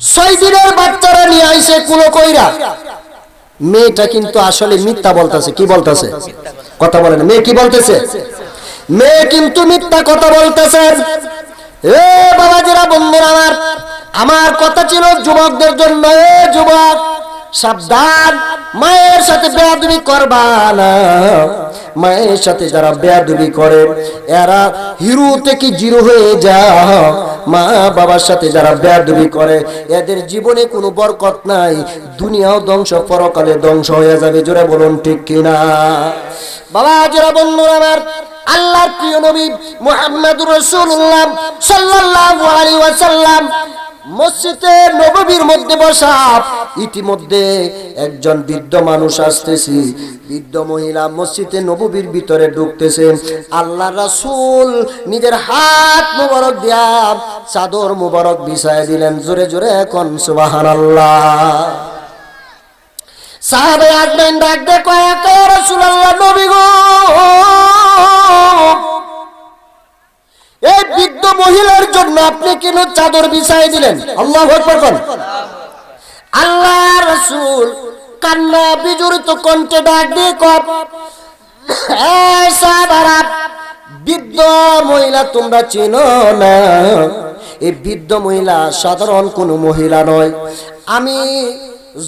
ছয় দিনের বাচ্চারা নিয়ে আইসে কুলো কইরা। মেয়েটা কিন্তু আসলে মিথ্যা বলতেছে, কি বলতেছে? কথা বলে না। মেয়ে কি বলতেছে? মেয়ে কিন্তু মিথ্যা কথা বলতেছে। এ বাবাজিরা, বন্ধুরা আমার আমার কথা ছিল যুবকদের জন্য। এ যুবক সাবধান। মায়ের সাথে বেয়াদবি করবা না। মায়ের সাথে যারা বেয়াদবি করে, এরা হিরো থেকে জিরো হয়ে যা মা বাবার সাথে যারা বেয়াদবি করে, এদের জীবনে কোনো বরকত নাই। দুনিয়াও ধ্বংস, পরকালে ধ্বংস হয়ে যাবে। জোরে বলুন ঠিক কিনা? বাবা যারা বন্ধুরা আমার। আল্লাহর প্রিয় নবী মুহাম্মদুর রাসূলুল্লাহ সাল্লাল্লাহু আলাইহি ওয়াসাল্লাম মসজিদে নববীর মধ্যে বসা, ইতিমধ্যে একজন বৃদ্ধ মানুষ আসতেছি। বৃদ্ধ মহিলা মসজিদে নববীর ভিতরে ঢুকতেছে। আল্লাহ রাসূল নিজের হাত মুবারক দিয়া চাদর মুবারক বিছায় দিলেন। জোরে জোরে এখন সুবহানাল্লাহ। সাহাবে আসবেন ডাক দে কয়েক রাসূলুল্লাহ, নবী গো! মহিলার জন্য আপনি কেন চাদর বিছাই দিলেন? আল্লাহ আল্লাহ রাসূল কান্না বিজড়িত কণ্ঠে ডাক দিয়ে কপ বৃদ্ধ মহিলা তোমরা চিনো না? এই বৃদ্ধ মহিলা সাধারণ কোনো মহিলা নয়। আমি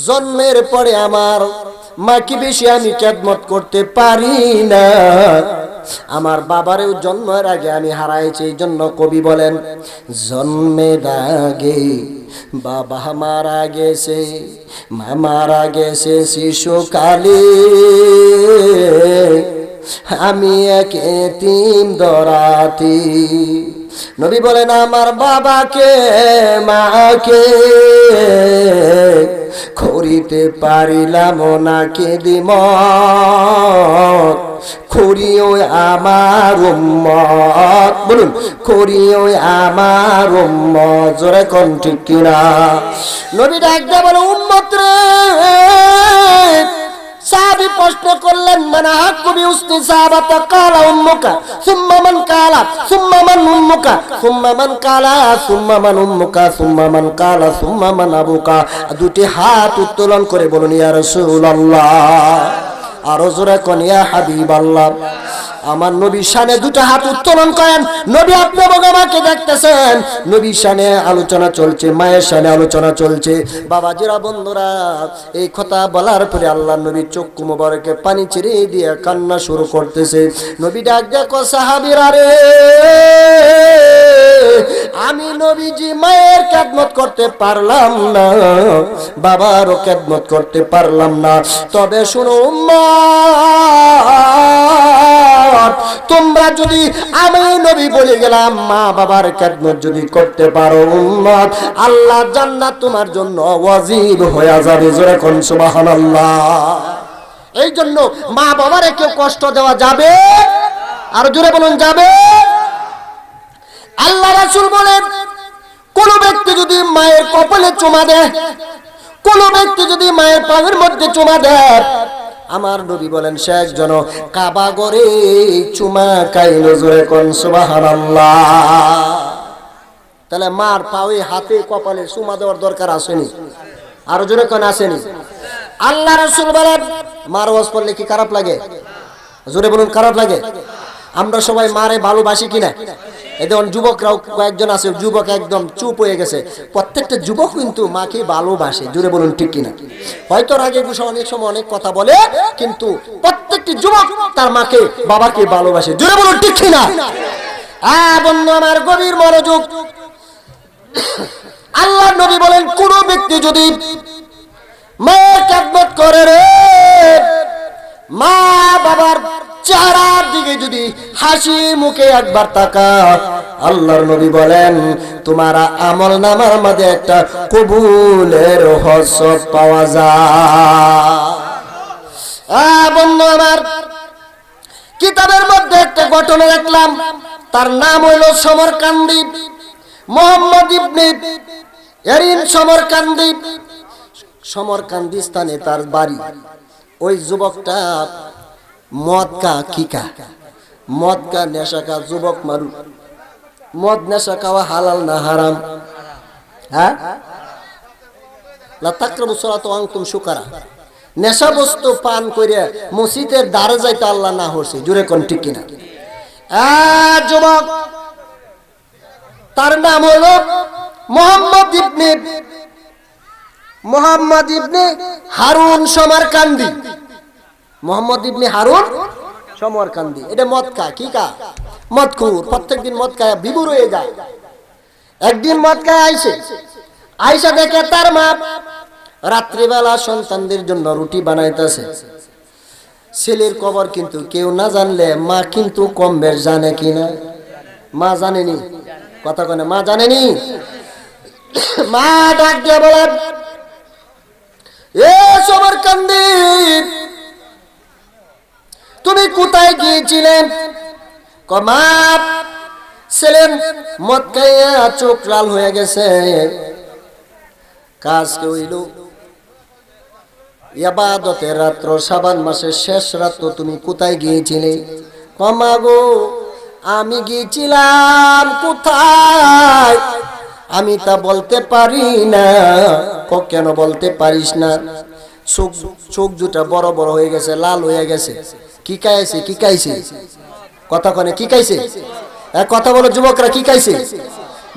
জন্মের পরে আমার মাকে বেশি আমি খেদমত করতে পারি না। আমার বাবারেও জন্মের আগে আমি হারাইছি, এই জন্য কবি বলেন, জন্মের আগে বাবা মারা গেছে, মা মারা গেছে শিশুকালে। আমি এক এতিম দরাতি। নবী বলেন, আমার বাবাকে, মাকে খরিতে পারিলাম না কে দিম খড়িও আমার উম্মত। বলুন খরিও আমার উম্মত। জোরে কন ঠিক কিনা? নবী ডাক বলে, উম্মত রে সাহাবি প্রশ্ন করলেন মানে হাকুবি উসনি সাহাবাতা? কালা উম্মুকা। সুম্মা মান কালা। সুম্মা মান উম্মুকা। সুম্মা মান কালা। সুম্মা মান উম্মুকা। সুম্মা মান কালা। সুম্মা মান আবুকা। দুটি হাত উত্তোলন করে বলুন, ইয়া রাসূলুল্লাহ। আরও জোরে কোন ইয়া হাবিবাল্লাহ। আমার নবী শানে দুটো হাত উত্তোলন করেন। নবী আপনি আমাকে দেখতেছেন। নবী শানে আলোচনা চলছে মায়ের শানে আলোচনা চলছে। বাবাজিরা বন্ধুরা এই কথা বলার পরে আল্লাহ নবী চক্ষু মোবারকে পানি ছেড়ে দিয়ে কান্না শুরু করতেছে। নবী ডাক দেখো সাহাবিরা রে আমি নবীজি মায়ের খেদমত করতে পারলাম না। বাবারও খেদমত করতে পারলাম না। তবে শুনো উম্মত, তোমরা যদি আমি নবী বলে গেলাম, মা বাবার খেদমত যদি করতে পারো, উম্মত, আল্লাহ জান্নাত তোমার জন্য ওয়াজিব হয়ে যাবে। জোরে কোন সুবহানাল্লাহ। এই জন্য মা বাবারে কেউ কষ্ট দেওয়া যাবে? আর জোরে বলুন, যাবে? আল্লাহ রাসূল বলেন, কোন ব্যক্তি যদি মায়ের কপালে চুমা দেয়, কোন ব্যক্তি যদি মায়ের পায়ের মধ্যে চুমা দেয় আমার নবী বলেন, সে একজন কাবা গরে চুমা কাইল জোরে কোন সুবহানাল্লাহ। তাহলে মার পায়ে, হাতে, কপালে চুমা দেওয়ার দরকার আসেনি। আরও জোরে কোন আসেনি? আল্লাহ রাসূল বলেন, মার ওয়াজ পড়লে কি খারাপ লাগে? জোরে বলুন, খারাপ লাগে? আমরা সবাই মারে ভালোবাসি কিনা? এখন যুবকরাও কয়েকজন আছে, যুবক একদম চুপ হয়ে গেছে। প্রত্যেকটা যুবক কিন্তু মাকে ভালোবাসে জুড়ে বলুন ঠিক কিনা? হয়তো রাগে বসে অনেক সময় অনেক কথা বলে, কিন্তু প্রত্যেকটি যুবক তার মাকে, বাবাকে ভালোবাসে জুড়ে বলুন ঠিক কিনা? বন্ধু, আমার গভীর মনোযোগ। আল্লাহ নবী বলেন, কোন ব্যক্তি যদি দিকে যদি হাসি মুখে একবার তাকা আল্লাহর নবী বলেন, তোমার আমল নামার মধ্যে একটা কবুলের হস পাওয়া যায়। আমার, কিতাবের মধ্যে একটা ঘটনা দেখলাম। তার নাম হইল সমরকান্দি। মোহাম্মদ ইবনে এরিন সমরকান্দি। সমরকান্দি স্থানে তার বাড়ি। ওই যুবকটা মদ কা কিকা। মদ কা নেশা কা যুবক মারু। মদ নেশা খাওয়া হালাল না হারাম। হ্যাঁ? তার নাম হলো মোহাম্মদ ইবনে মোহাম্মদ ইবনে হারুন সমারকান্দি। মোহাম্মদ ইবনে হারুন, সমারকান্দি। এটা মদ খা, কি কা মদ খুর প্রত্যেকদিন মদ খায় বিবুর হয়ে যায়। একদিন মদ খায় আইসে আইসা দেখে তার মা রাত্রিবেলা সন্তানদের জন্য রুটি বানাইতেছে। ছেলের কবর কিন্তু কেউ না জানলে মা কিন্তু কম বেশ জানে কিনা মা জানেনি। কথা কনে মা জানেনি? মা ডাক দিয়ে বলেন এ কোথায় গিয়েছিলেন কমা ছেলের মদ খাইয়া চোখ লাল হয়ে গেছে। কাজ কে হইল? ইয়াবাদতের রাত্র, সাবান মাসের শেষ রাত্র, তুমি কোথায় গিয়েছিলে? কমা গো আমি গিয়েছিলাম কোথায়? আমি তা বলতে পারি না। কেন বলতে পারিস না? চোখ চোখ দুটা বড় বড় হয়ে গেছে লাল হয়ে গেছে। কি কাইছে কি কাইছে কথা কনে কি খাইছে? এ, কথা বলো যুবকরা কি খাইছে?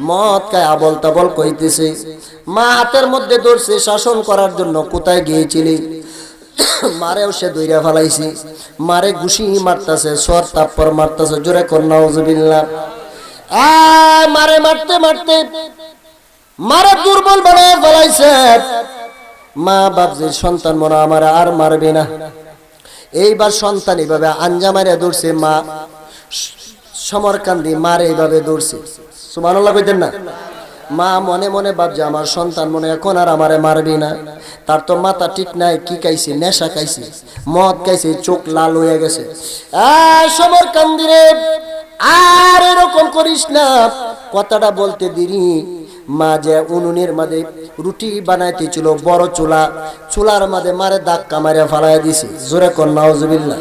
মদ খায় আবল তাবল কইতেছে। মা হাতের মধ্যে ধরছে শাসন করার জন্য কোথায় গিয়েছিলি? মারেও সে দইরা ফেলাইছি। মারে ঘুষি মারতাছে সর তাপ্পর মারতাছে জোরে কর নাউজুবিল্লাহ। আ মারে মারতে মারতে মারে দুর্বল বানায় ফেলাইছে। মা বাপজি সন্তান মনে আমার আর মারবে না। এইবার সন্তান এইভাবে আঞ্জা মারে দৌড়ছে, মা সমরকান্দি মারে এইভাবে দৌড়ছে। সুবহানাল্লাহ কইতেন না? মা মনে মনে ভাবছে, আমার সন্তান মনে এখন আর আমারে মারবি না। তার তো মাথা ঠিক নাই, কি খাইছে? নেশা খাইছে, মদ খাইছে, চোখ লাল হয়ে গেছে। সমরকান্দি রে, আর এরকম করিস না। কথাটা বলতে দিরি। মা যে উনুনের মাঝে রুটি বানাইতেছিল, বড় চুলা। চুলার মাঝে মারে ধাক্কা মারে ফালাই দিছে। জোরে নাউজুবিল্লাহ।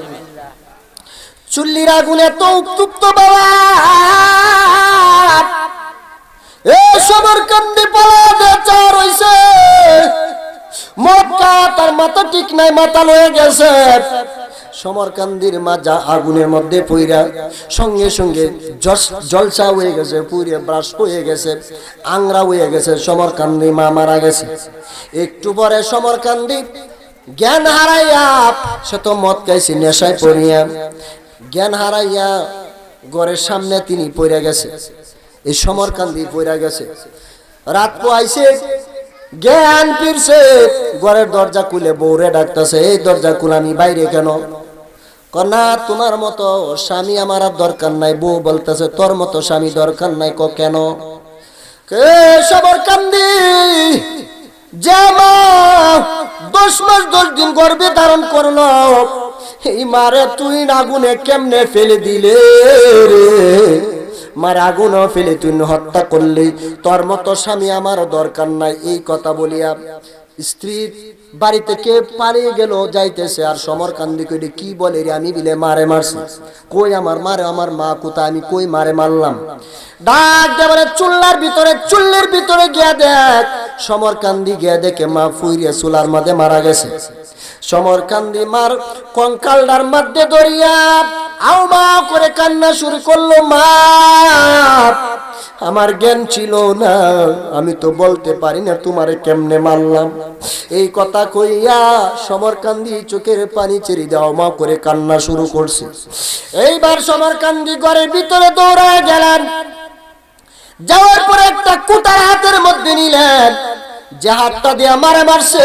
চুল্লির আগুন এত উত্তপ্ত বাবা। এ সবার কান্দি পালা হইছে। মক্কা তার মাথা ঠিক নাই, মাথা লয়ে গেছে। সমরকান্দির মাজা আগুনের মধ্যে পইরা সঙ্গে সঙ্গে জলসা হয়ে গেছে পুড়ে ব্রাশ হয়ে গেছে, আংরা হয়ে গেছে, সমরকান্দি মা মারা গেছে। একটু পরে সমরকান্দি জ্ঞান হারাইয়া সে তো মদ খাইছে, নেশায় পড়িয়া। জ্ঞান হারাইয়া ঘরের সামনে তিনি পড়ে গেছে, এই সমরকান্দি পড়ে গেছে। রাত পোয়াইছে, জ্ঞান ফিরছে, ঘরের দরজা খুলে বউরে ডাকতেছে, এই দরজা খুলে, আমি বাইরে কেন? কনা তোমার মতো স্বামী আমার আর দরকার নাই। বউ বলতেছে, তোর মতো স্বামী দরকার নাই ক কেন? সবর কান্দি? যে মা দশ মাস দশ দিন গর্ভে ধারণ করল, এই মারে তুই আগুনে কেমনে ফেলে দিলে রে? মার আগুন ফেলে তুই হত্যা করলি। তোর মতো স্বামী আমার দরকার নাই, এই কথা বলিয়া স্ত্রী বাড়ি কে পালিয়ে গেল, যাইতেছে, আর সমর কান্দি কইলে, কি বলে রে, আমি বিলে মারে মারছি। কই আমার মারে, আমার মা কোথা আমি কই মারে মারলাম? ডাক দেবারে চুল্লার ভিতরে, চুল্লির ভিতরে গিয়া দেখ। সমর কান্দি গিয়া দেখে মা ফুইরে চুলার মধ্যে মারা গেছে। সমর কান্দি মার কঙ্কালটার মধ্যে দরিয়া আও মা করে কান্না শুরু করল মা। আমার জ্ঞান ছিল না, আমি তো বলতে পারি না তোমারে কেমনে মারলাম। এই কথা কইয়া সমরকান্দি চোখের পানি ছেড়ে দাও মা করে কান্না শুরু করছে। এইবার সমরকান্দি ঘরের ভিতরে দৌড়ায় গেলেন। যাওয়ার পরে একটা কুটার হাতের মধ্যে নিলেন। যে হাতটা দিয়ে মারে মারছে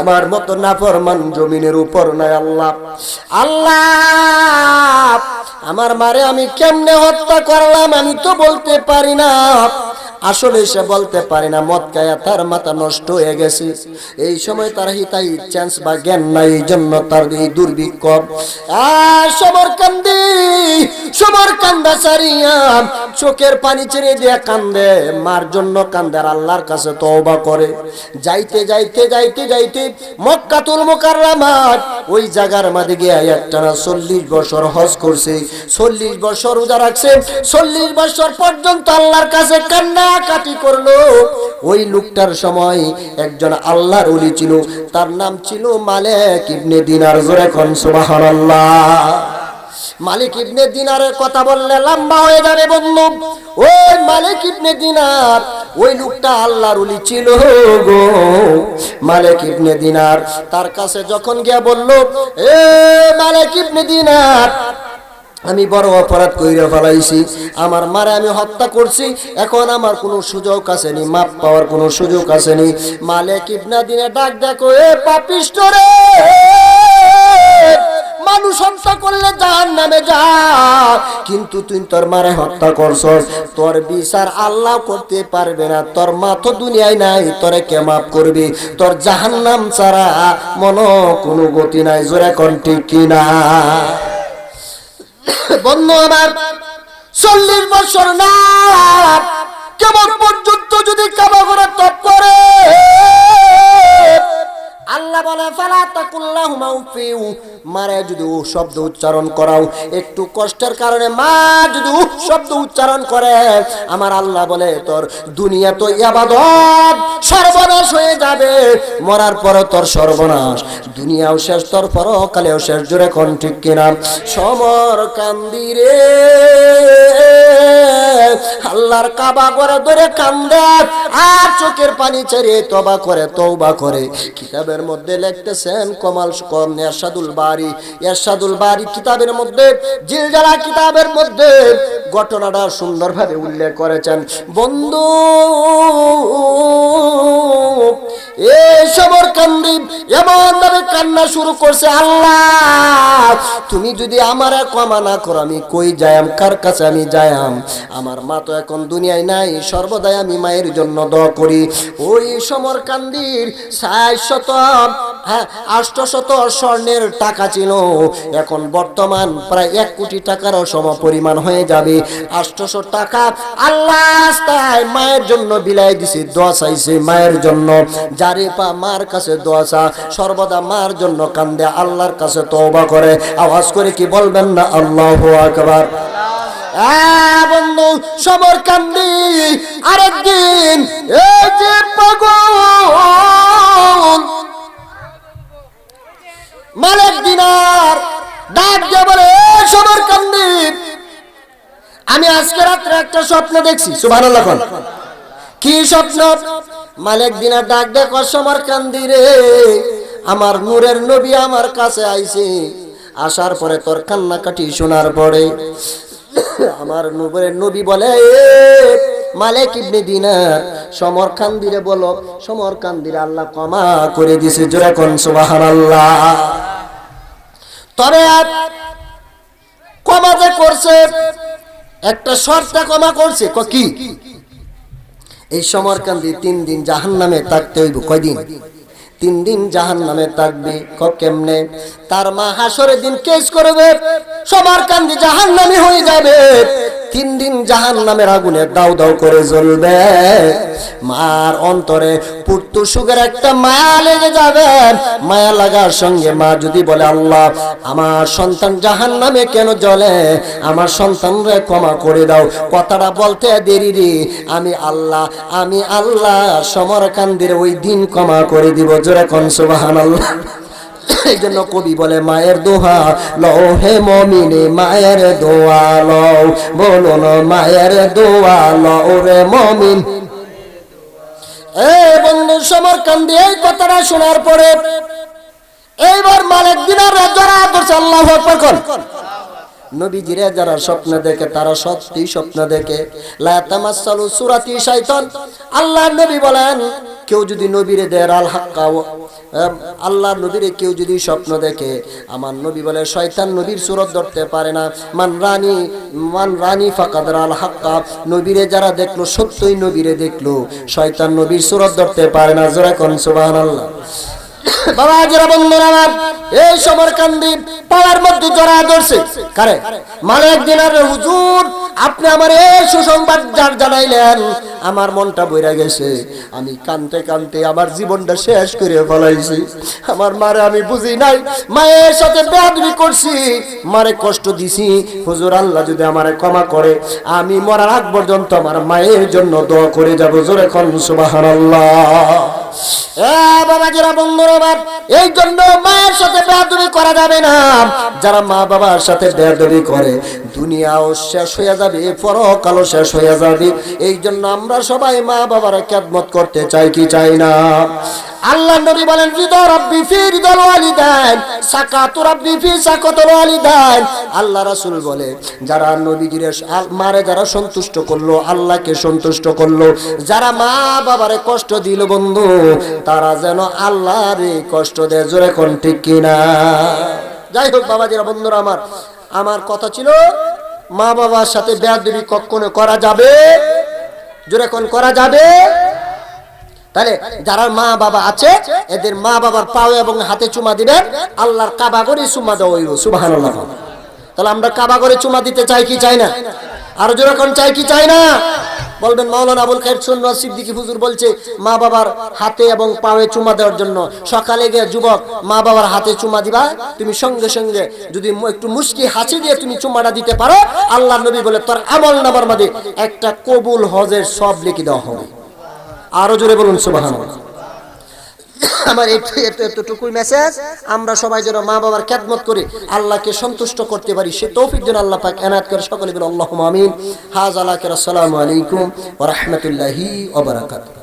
আমার মতো না ফরমান জমিনের উপর নাই আল্লাহ। আল্লাহ, আমার মারে আমি কেমনে হত্যা করলাম আমি তো বলতে পারি না। আসলে সে বলতে পারে না, মদ খায়া তার মাথা নষ্ট হয়ে গেছে। এই সময় তার হিতাই চান্স বা জ্ঞান নাই, এই জন্য তার এই দুর্ভিক্ষ। সমর কান্দি সমর কান্দা সারিয়া চোখের পানি ছেড়ে দিয়ে কান্দে, মার জন্য কান্দে আর আল্লাহর কাছে তওবা করে। যাইতে যাইতে যাইতে যাইতে মক্কাতুল মোকাররামাত ওই জায়গার মাঝে গিয়ে একটানা চল্লিশ বছর হজ করছে। চল্লিশ বছর রোজা রাখছে। চল্লিশ বছর পর্যন্ত আল্লাহর কাছে কান্না কাটি করল। ওই লোকটার সময় একজন আল্লাহর ওলি ছিল। তার নাম ছিল মালিক ইবনে দিনার। জোরে কোন, সুবহানাল্লাহ। মালিক ইবনে দিনারের কথা বললে লম্বা হয়ে যাবে বন্ধু। ওই মালিক ইবনে দিনার, ওই লোকটা আল্লাহর উলি ছিল গো। মালিক ইবনে দিনার তার কাছে যখন গিয়া বলল, এ মালিক ইবনে দিনার, আমি বড় অপরাধ কইরা ফেলাইছি। আমার মারে আমি হত্যা করছি। এখন আমার কোনো সুযোগ আসেনি, মাপ পাওয়ার কোনো সুযোগ আসেনি। মালিক ইবনা দিনে ডাক দেখো, এ পাপিষ্ট রে! মানুষ হত্যা করলে জাহান নামে যা। কিন্তু তুই তোর মারে হত্যা করছস। তোর বিচার আল্লাহ করতে পারবে না। তোর মা তো দুনিয়ায় নাই, তোরে কে মাফ করবি? তোর জাহান নাম ছাড়া মন কোনো গতি নাই, জোরে কোন ঠিক কিনা? বন্ধু আমার, চল্লিশ বছর না, কেমন পর্যন্ত যদি কাবা করে তপ করে? আল্লাহ বলে, ফালা তাকুল্লাহুমা উফিউ মারে যদি উ শব্দ উচ্চারণ করাও, একটু কষ্টের কারণে মা যদি উ শব্দ উচ্চারণ করে, আমার আল্লাহ বলে, তোর দুনিয়া তো ইয়াবাদত, সর্বনাশ হয়ে যাবে, মরার পর তোর সর্বনাশ, দুনিয়াও শেষ, তোর পরকালেও শেষ, জোরে কোন ঠিক কিনা? সমর কান্দিরে আল্লাহর কাবা করে ধরে কান্দে, আর চোখের পানি ছেড়ে তবা করে তৌবা করে, কিতাবের মধ্যে লিখতেছেন কমাল কম এরশাদুল বাড়ি এরশাদুল বাড়ি কিতাবের মধ্যে, জিলজালা কিতাবের মধ্যে ঘটনাটা সুন্দরভাবে উল্লেখ করেছেন। বন্ধু, এই সমর কান্দি, এমন ভাবে কান্না শুরু করছে আল্লাহ। তুমি যদি আমার ক্ষমা না করো, আমি কই যায়াম কার কাছে আমি যায়াম আমার মা তো এখন দুনিয়ায় নাই, সর্বদাই আমি মায়ের জন্য দোয়া করি। ওই সমর কান্দির ষাট শত আষ্টশত স্বর্ণের টাকা ছিল। এখন বর্তমান প্রায় এক কোটি পরিমাণ হয়ে যাবে। আষ্টশো টাকা আল্লাহ মায়ের জন্য বিলাই দিছে দোয়া চাইছে মায়ের জন্য। যারে পা মার কাছে দোয়া চা সর্বদা মার জন্য কান্দে আল্লাহর কাছে তওবা করে। আওয়াজ করে কি বলবেন না? আল্লাহ আকবার। আহ, বন্ধু সমর কান্দি। আরেকদিন এই যে পাগল মালিক দিনার ডাক দিয়ে বলে "এ সমর কান্দি আমি আজকে রাত্রে একটা স্বপ্ন দেখছি সুভান কি স্বপ্ন? মালিক দিনার ডাক দেখো কান্দি রে আমার নূরের নবী আমার কাছে আইছে। আসার পরে তোর কান্নাকাটি শোনার পরে আমার নূরের নবী বলে "এ, মালিক ইবনে দিনার সমর কান্দিরে বলো সমর কান্দিরে আল্লাহ ক্ষমা করে দিছে কোন সুবহানাল্লাহ। তবে ক্ষমা যে করছে, একটা শর্তে ক্ষমা করছে, ক কি? এই সমরকান্দি তিন দিন জাহান নামে থাকতে হইব, কয়দিন? তিন দিন জাহান নামে থাকবে, ক কেমনে? তার মা হাসরের দিন কেস করবে সমরকান্দি জাহান নামে হয়ে যাবে। তিন দিন জাহান নামের আগুনে দাও দাও করে জ্বলবে। মার অন্তরে সুখের একটা মায়া লেগে যাবে। মায়া লাগার সঙ্গে মা যদি বলে, আল্লাহ, আমার সন্তান জাহান নামে কেন জ্বলে? আমার সন্তানরে ক্ষমা করে দাও। কথাটা বলতে দেরি রে। আমি আল্লাহ আমি আল্লাহ সমর কান্দির ওই দিন ক্ষমা করে দিব। জোরে কন সুবাহান আল্লাহ এই জন্য কবি বলে, মায়ের দোহা লও হে মমিনে, মায়ের দোয়া লও। বলুন, মায়ের দোয়া লও রে মমিন। এই বন্ধু সমর কান্দি এই কথাটা শোনার পরে এইবার মালিক দিনার যারা করছে আল্লাহ আকবার নবীজিরা যারা স্বপ্ন দেখে, তারা সত্যি স্বপ্ন দেখে, লা তামাসসালু সুরাতি শাইতান। আল্লাহ নবী বলেন, কেউ যদি নবীরে দেয়, আল হাক্কা আল্লাহ নবীরে কেউ যদি স্বপ্ন দেখে, আমার নবী বলে, শয়তান নবীর সুরত ধরতে পারে না। মান রানী মান রানী ফাকাদ আল হাক্কা। নবীরে যারা দেখল, সত্যই নবীরে দেখল, শয়তান নবীর সুরত ধরতে পারে না। জোরা কোন সুবহানাল্লাহ। বাবা, যারা বন্ধুরা আমার, এই সমর কান্দি পাড়ার মধ্যে জড়া ধরছে, কারে? মালিক দিনার হুজুর আপনি আমার এই সুসংবাদ যার জানাইলেন, আমার মনটা বইরা গেছে। আমি কানতে কানতে আমার জীবনটা শেষ করে ফেলাইছি। আমার মারে আমি বুঝি নাই, মায়ের সাথে বেয়াদবি করছি। মারে কষ্ট দিছি, হুজুর আল্লাহ যদি আমারে ক্ষমা করে, আমি মরার আগ পর্যন্ত আমার মায়ের জন্য দোয়া করে যাব। জোরে খন সুবহানাল্লাহ। এ এই জন্য মায়ের সাথে বেয়াদবি করা যাবে না। যারা মা বাবার সাথে বেয়াদবি করে, দুনিয়াও শেষ হয়ে যাবে পরকালও শেষ হয়ে যাবে এই জন্য আমরা সবাই মা বাবার খেদমত করতে চাই কি চাই না। আল্লাহ নবী বলেন, হৃদয় রব্বি ফি হৃদয় ওয়ালিদাইন, সাকাতু রব্বি ফি সাকাতুল ওয়ালিদাইন। আল্লাহ রাসূল বলে, যারা নবীজির মারে যারা সন্তুষ্ট করল, আল্লাহকে সন্তুষ্ট করল, যারা মা বাবারে কষ্ট দিল বন্ধু, তারা যেন আল্লাহর কষ্ট দেয়। জোরে কোন ঠিক কিনা? যাই হোক বাবাজিরা, বন্ধুরা আমার আমার কথা ছিল মা বাবার সাথে বেয়াদবি কখনো করা যাবে? জোরে কোন করা যাবে? তাহলে যারা মা বাবা আছে, এদের মা বাবার পাও এবং হাতে চুমা দিবেন, আল্লাহর কাবা করে চুমা দেওয়া হইব সুবাহ তাহলে আমরা কাবা করে চুমা দিতে চাই কি চাই না? আর যেরকম চাই কি চাই না? বলবেন, মৌলান আবুল খায়ের সুন্ন সিদ্দিকি হুজুর বলছে, মা বাবার হাতে এবং পায়ে চুমা দেওয়ার জন্য সকালে গিয়ে যুবক মা বাবার হাতে চুমা দিবা। তুমি সঙ্গে সঙ্গে যদি একটু মুশকি হাসি দিয়ে তুমি চুমাটা দিতে পারো, আল্লাহ নবী বলে, তোর আমল নামার মাঝে একটা কবুল হজের সব লিখে দেওয়া হবে। আরও জোরে বলুন, সুবহানাল্লাহ। আমার এতো, এত, এতটুকুই মেসেজ আমরা সবাই যেন মা বাবার খ্যাতমত করে আল্লাহকে সন্তুষ্ট করতে পারি, সে তৌফিক যেন আল্লাহ পাক এনায়েত করে। সকলে বলে আল্লাহ আমিন। হাজ আলাকের আসসালামু আলাইকুম ওয়া রাহমাতুল্লাহি ওয়া বারাকাতুহু।